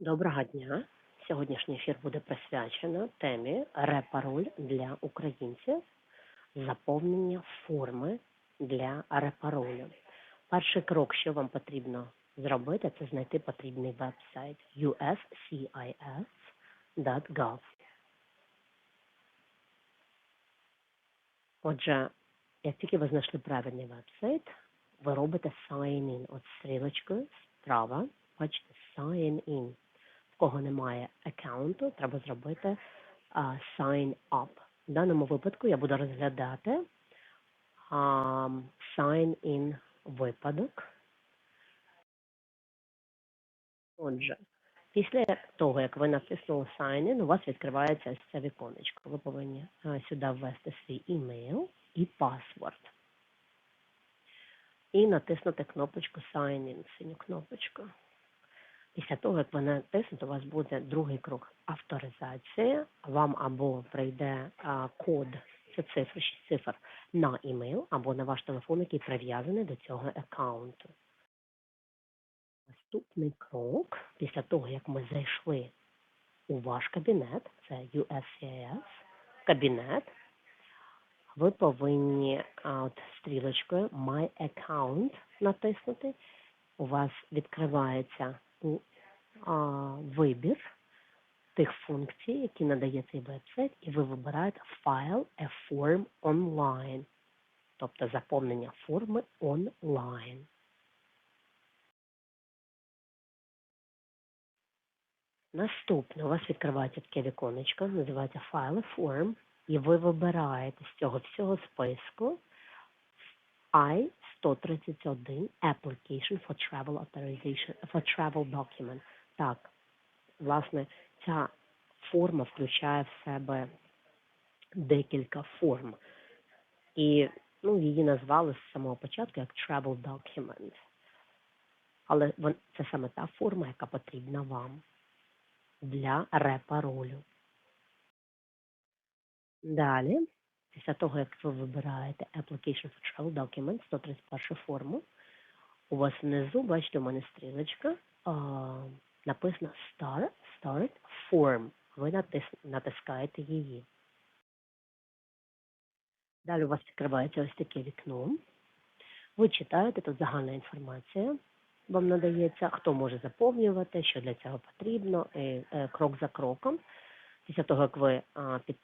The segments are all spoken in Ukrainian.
Доброго дня. Сьогоднішній ефір буде присвячено темі репароль для українців, заповнення форми для репаролю. Перший крок, що вам потрібно зробити, це знайти потрібний веб-сайт uscis.gov. Отже, як тільки ви знайшли правильний веб-сайт, ви робите sign in. От стрілочкою справа, бачите, sign in. В кого немає аккаунту, треба зробити sign up. В даному випадку я буду розглядати sign in випадок. Отже, після того, як ви натиснули sign in, у вас відкривається ось це віконечко. Ви повинні сюди ввести свій імейл і паспорт. І натиснути кнопочку sign in, синю кнопочку. Після того, як ви натиснете, у вас буде другий крок авторизація. Вам або прийде а, код, це цифри, 6 цифр, на імейл, або на ваш телефон, який прив'язаний до цього аккаунту. Наступний крок, після того, як ми зайшли у ваш кабінет, це USCIS, кабінет, ви повинні а, от, стрілочкою My Account натиснути. У вас відкривається вибір тих функцій, які надає цей веб-сайт, і ви вибираєте файл A Form Online, тобто заповнення форми онлайн. Наступне. У вас відкривається таке віконечко, називається File Form, і ви вибираєте з цього всього списку I-131 Application for Travel Authorization for Travel Document. Так, власне, ця форма включає в себе декілька форм. І ну, її назвали з самого початку як Travel Document. Але це саме та форма, яка потрібна вам для репаролю. Далі, після того, як ви вибираєте Application for Travel Document, 131 форму, у вас внизу, бачите, у мене стрілочка, а, написано Start, Start Form. Ви натис, натискаєте її. Далі у вас відкривається ось таке вікно. Ви читаєте, тут загальна інформація вам надається, хто може заповнювати, що для цього потрібно, і, е, крок за кроком. Після того, як ви під,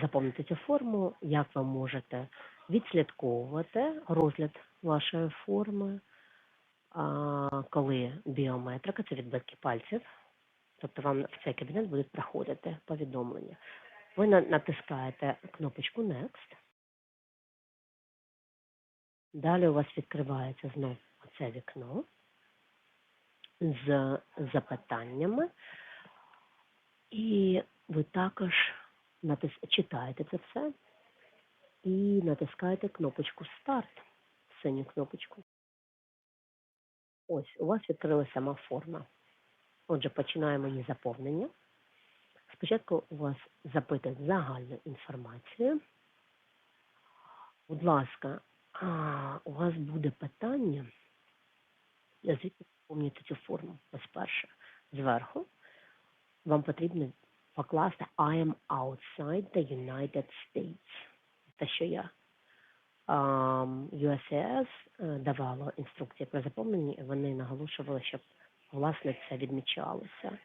заповните цю форму, як ви можете відслідковувати розгляд вашої форми, коли біометрика, це відбитки пальців, тобто вам в цей кабінет будуть приходити повідомлення. Ви натискаєте кнопочку Next. Далі у вас відкривається знов оце вікно з запитаннями. І ви також натис... читаєте це все і натискаєте кнопочку Старт, синю кнопочку. Ось, у вас відкрилася сама форма. Отже, починаємо її заповнення. Спочатку у вас запитують загальну інформацію. Будь ласка, а, у вас буде питання, звідки заповнити цю форму. Ось перше. Зверху вам потрібно покласти I am outside the United States. Те, що я ам, USCIS е, давало інструкції про заповнення, вони наголошували, щоб власне це відмічалося.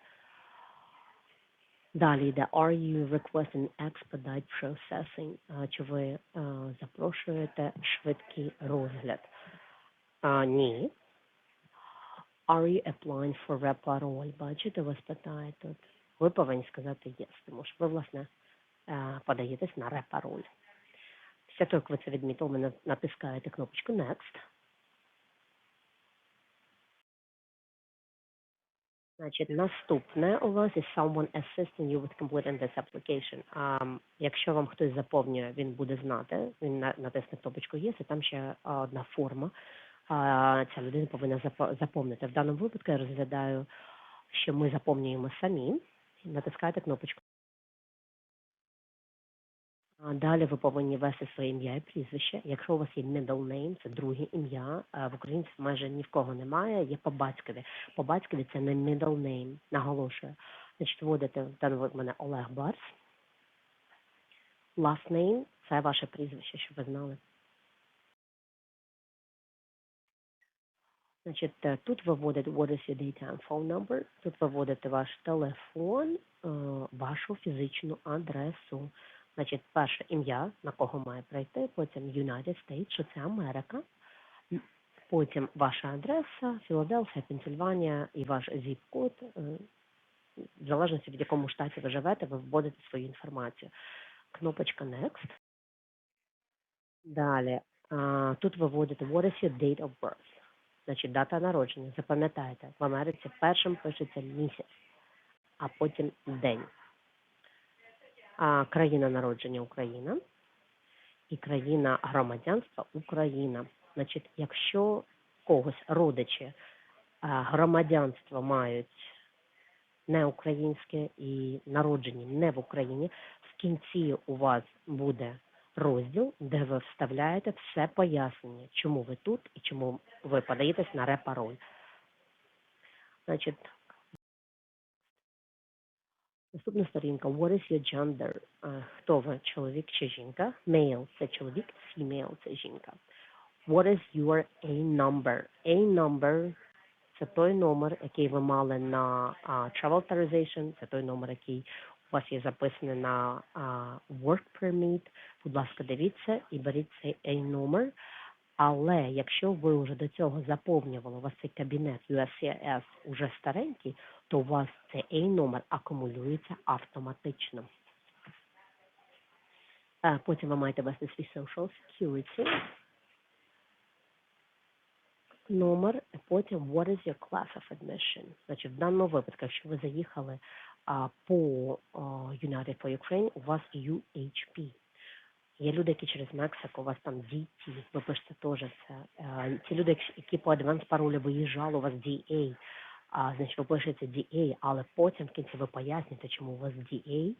Далі йде Are you requesting expedite processing? Чи ви е, запрошуєте швидкий розгляд? А, ні. Are you applying for reparol? Бачите, вас питає тут. Ви повинні сказати yes, тому що ви, власне, е, подаєтесь на репароль. Після того, як ви це відмітили, ви натискаєте кнопочку Next. Значить, наступне у вас is someone assisting you with completing this application. А, якщо вам хтось заповнює, він буде знати, він на- натисне кнопочку Yes, і там ще одна форма. А, ця людина повинна заповнити. В даному випадку я розглядаю, що ми заповнюємо самі. Натискаєте кнопочку. Далі ви повинні ввести своє ім'я і прізвище. Якщо у вас є middle name, це друге ім'я. В українців майже ні в кого немає, є по батькові. По батькові це не middle name, наголошую. Значить, вводите в мене Олег Барс. Last name – це ваше прізвище, щоб ви знали. Значить, е, тут ви вводите what is your data and phone number, тут ви вводите ваш телефон, е, вашу фізичну адресу. Значить, перше ім'я, на кого має прийти, потім United States, що це Америка, потім ваша адреса, Філадельфія, Пенсильванія і ваш зіп-код. е, В залежності від якому штаті ви живете, ви вводите свою інформацію. Кнопочка Next. Далі. Тут ви вводите what is your date of birth. Значить, дата народження. Запам'ятайте, в Америці першим пишеться місяць, а потім день. А, країна народження Україна і країна громадянства Україна. Значить, якщо когось родичі громадянство мають не українське і народжені не в Україні, в кінці у вас буде розділ, де ви вставляєте все пояснення, чому ви тут і чому ви подаєтесь на репароль. Значить, наступна сторінка. What is your gender? Хто ви, чоловік чи жінка? Male – це чоловік, female – це жінка. What is your A number? A number – це той номер, який ви мали на а, travel authorization, це той номер, який у вас є записаний на а, work permit. Будь ласка, дивіться і беріть цей номер. Але якщо ви вже до цього заповнювали, у вас цей кабінет USCIS уже старенький, то у вас цей A номер акумулюється автоматично. Е, Потім ви маєте ввести свій Social Security номер, і потім what is your class of admission. Значить, в даному випадку, якщо ви заїхали а, по а, United for Ukraine, у вас UHP. Є люди, які через Мексику, у вас там DT, ви пишете теж це. Е, Ті люди, які по адванс паролю виїжджали, у вас DA, а, значить ви пишете DA, але потім в кінці ви поясните, чому у вас DA,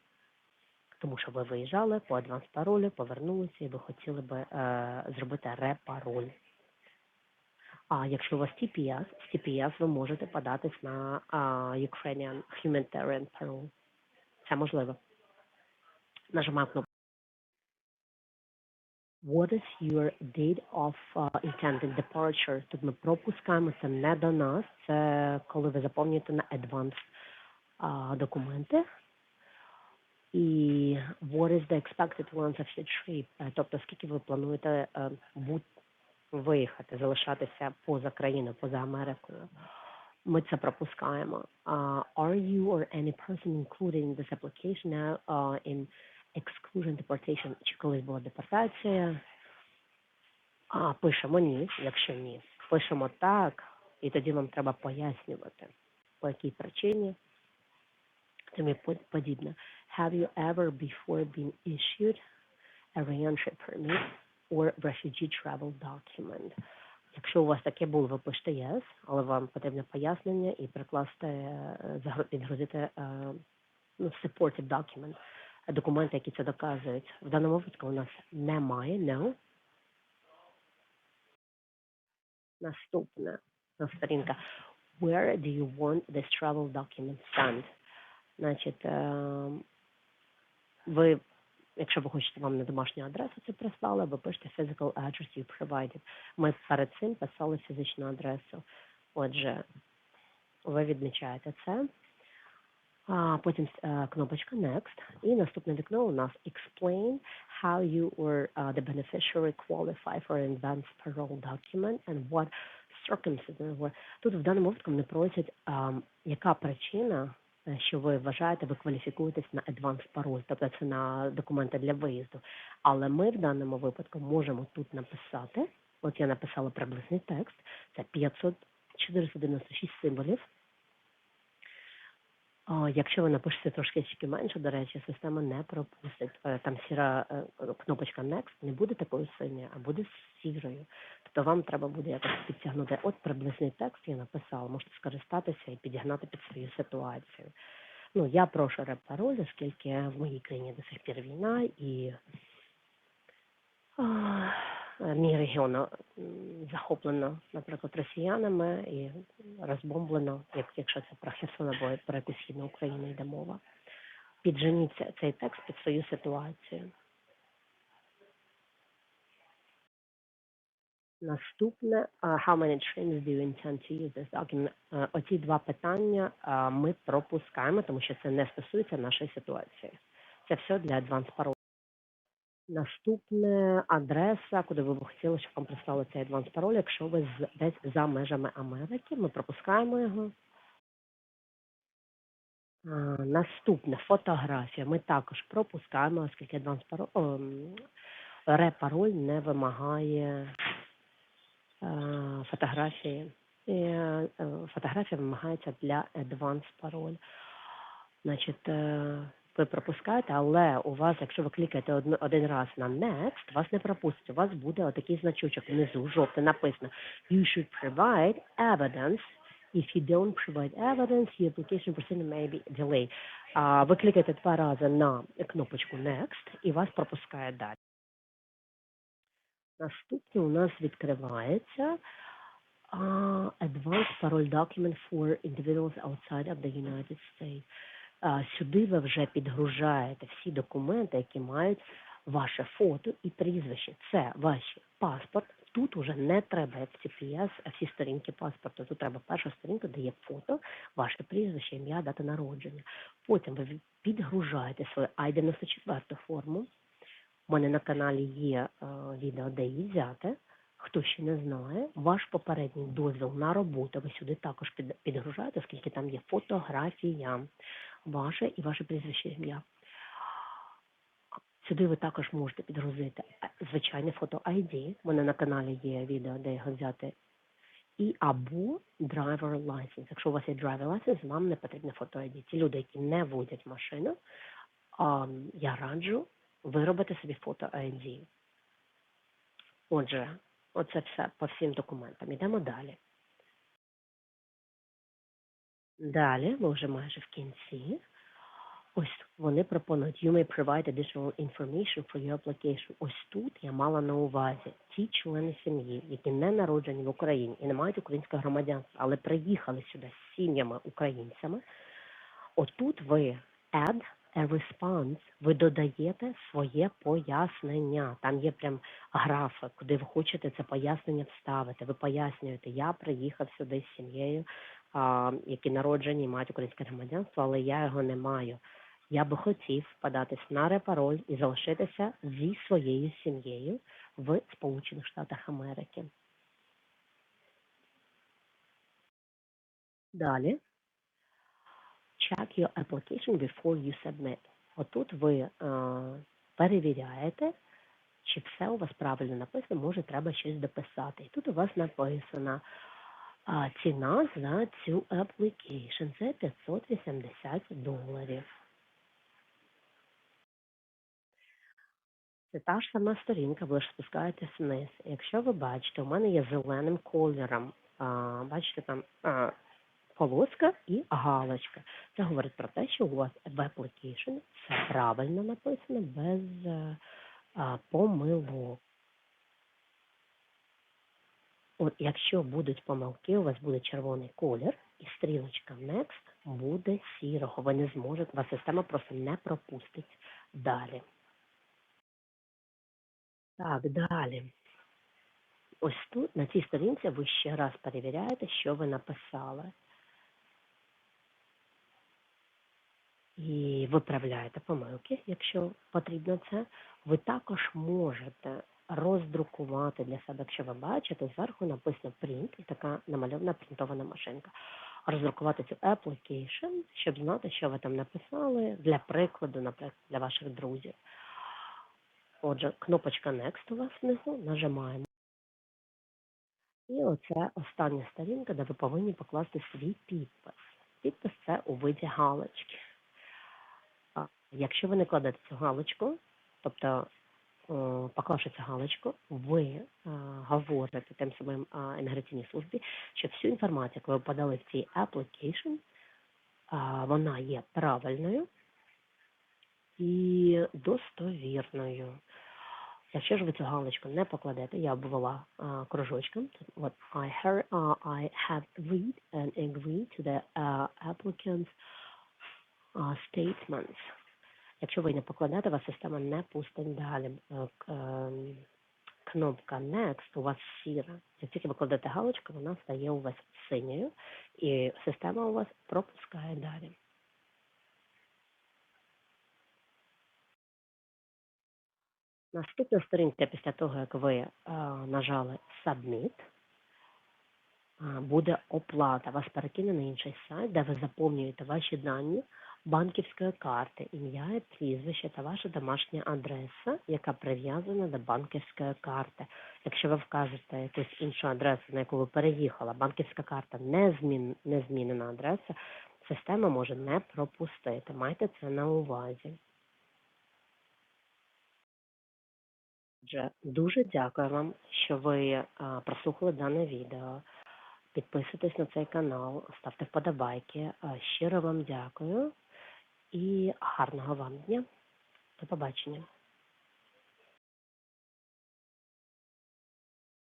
тому що ви виїжджали по адванс паролю, повернулися і ви хотіли би е, зробити репароль. А якщо у вас TPS, з ви можете податись на а, Ukrainian Humanitarian Parole. Це можливо. Нажимаємо кнопку. What is your date of uh, intended departure? Тут ми пропускаємо, це не до нас, це коли ви заповнюєте на advance а, документи. І what is the expected length of your trip? Тобто, скільки ви плануєте е, бути виїхати, залишатися поза країною, поза Америкою. Ми це пропускаємо. Uh, are you or any person included in this application now uh, in exclusion deportation? Чи колись була депортація? А, пишемо ні, якщо ні. Пишемо так, і тоді вам треба пояснювати, по якій причині. Тому подібне. Have you ever before been issued a reentry permit or refugee travel document. Якщо у вас таке було, ви пишете yes, але вам потрібне пояснення і прикласти, е, підгрузити е, ну, supported document, документи, які це доказують. В даному випадку у нас немає, no. Наступна сторінка. Where do you want this travel document sent? Значить, е, ви Якщо ви хочете вам на домашню адресу це прислали, ви пишете physical address you provided. Ми перед цим писали фізичну адресу. Отже, ви відмічаєте це. А потім е, кнопочка Next. І наступне вікно у нас Explain how you or uh, the beneficiary qualify for an advance parole document and what circumstances were. Тут в даному випадку не просять, а, яка причина е, що ви вважаєте, ви кваліфікуєтесь на advanced пароль, тобто це на документи для виїзду. Але ми в даному випадку можемо тут написати, от я написала приблизний текст, це 500 496 символів. А, Якщо ви напишете трошки менше, до речі, система не пропустить. Е, Там сіра е, кнопочка Next не буде такою синьою, а буде сірою. Тобто вам треба буде якось підтягнути. От приблизний текст я написала, можете скористатися і підігнати під свою ситуацію. Ну, я прошу реп-пароль, оскільки в моїй країні до сих пір війна, і мій регіон захоплено, наприклад, росіянами і розбомблено, як якщо це про Херсон або про якусь східну Україну йде мова. Підженіть цей текст під свою ситуацію. Наступне, how many trains do you intend to use this document? Е, Оці два питання ми пропускаємо, тому що це не стосується нашої ситуації. Це все для advanced пароль. Наступне адреса, куди ви б хотіли, щоб вам прислали цей advanced пароль. Якщо ви десь за межами Америки, ми пропускаємо його. А, Наступне фотографія. Ми також пропускаємо, оскільки advanced пароль, репароль не вимагає фотографії. І, е, фотографія вимагається для advanced пароль. Значить, е, ви пропускаєте, але у вас, якщо ви клікаєте один, один раз на Next, вас не пропустить. У вас буде отакий значочок внизу, жовтий, написано You should provide evidence. If you don't provide evidence, your application procedure may be delayed. А, ви клікаєте два рази на кнопочку Next і вас пропускає далі. Наступне у нас відкривається а, Advanced Parole Document for Individuals Outside of the United States. Сюди ви вже підгружаєте всі документи, які мають ваше фото і прізвище. Це ваш паспорт. Тут уже не треба CPS, всі сторінки паспорту. Тут треба перша сторінка, де є фото, ваше прізвище, ім'я, дата народження. Потім ви підгружаєте свою I-94 форму. У мене на каналі є е, відео, де її взяти. Хто ще не знає, ваш попередній дозвіл на роботу ви сюди також підгружаєте, оскільки там є фотографія ваше і ваше прізвище ім'я. Сюди ви також можете підгрузити е, звичайне фото ID. У мене на каналі є відео, де його взяти. І або driver license. Якщо у вас є driver license, вам не потрібне фото ID. Ті люди, які не водять машину, я раджу виробити собі фото ID. Отже, оце все по всім документам. Йдемо далі. Далі, ми вже майже в кінці. Ось вони пропонують You may provide additional information for your application. Ось тут я мала на увазі ті члени сім'ї, які не народжені в Україні і не мають українського громадянства, але приїхали сюди з сім'ями українцями. Отут ви add a response, ви додаєте своє пояснення. Там є прям графа, куди ви хочете це пояснення вставити. Ви пояснюєте, я приїхав сюди з сім'єю, а, які народжені і мають українське громадянство, але я його не маю. Я би хотів податись на репароль і залишитися зі своєю сім'єю в Сполучених Штатах Америки. Далі. Check your application before you submit. Отут ви е, перевіряєте, чи все у вас правильно написано, може треба щось дописати. І тут у вас написано а, ціна за цю application – це 580 доларів. Це та ж сама сторінка, ви ж спускаєтесь вниз. Якщо ви бачите, у мене є зеленим кольором, а, бачите там а, полоска і галочка. Це говорить про те, що у вас в application все правильно написано, без е, а, помилок. От якщо будуть помилки, у вас буде червоний колір, і стрілочка Next буде сірого. Ви не зможете, вас система просто не пропустить далі. Так, далі. Ось тут, на цій сторінці, ви ще раз перевіряєте, що ви написали. І виправляєте помилки, якщо потрібно це. Ви також можете роздрукувати для себе, якщо ви бачите, зверху написано print така намальована принтована машинка. Роздрукувати цю application, щоб знати, що ви там написали, для прикладу, наприклад, для ваших друзів. Отже, кнопочка Next у вас внизу, нажимаємо. І оце остання сторінка, де ви повинні покласти свій підпис. Підпис це у виді галочки. Якщо ви не кладете цю галочку, тобто поклавши цю галочку, ви говорите тим самим імміграційній службі, що всю інформацію, яку ви подали в цій application, вона є правильною і достовірною. Якщо ж ви цю галочку не покладете, я обвела кружочком, от I, heard, uh, I have read and agree to the uh, applicant's uh, statements. Якщо ви не покладете, вас система не пустить далі. Е, ем, Кнопка Next у вас сіра. Як тільки ви кладете галочку, вона стає у вас синьою, і система у вас пропускає далі. Наступна сторінка після того, як ви е, нажали Submit, е, буде оплата. Вас перекине на інший сайт, де ви заповнюєте ваші дані банківської карти, ім'я і прізвище та ваша домашня адреса, яка прив'язана до банківської карти. Якщо ви вкажете якусь іншу адресу, на яку ви переїхала, банківська карта не, змін, не змінена адреса, система може не пропустити. Майте це на увазі. Отже, дуже дякую вам, що ви а, прослухали дане відео. Підписуйтесь на цей канал, ставте вподобайки. А, Щиро вам дякую і гарного вам дня. До побачення.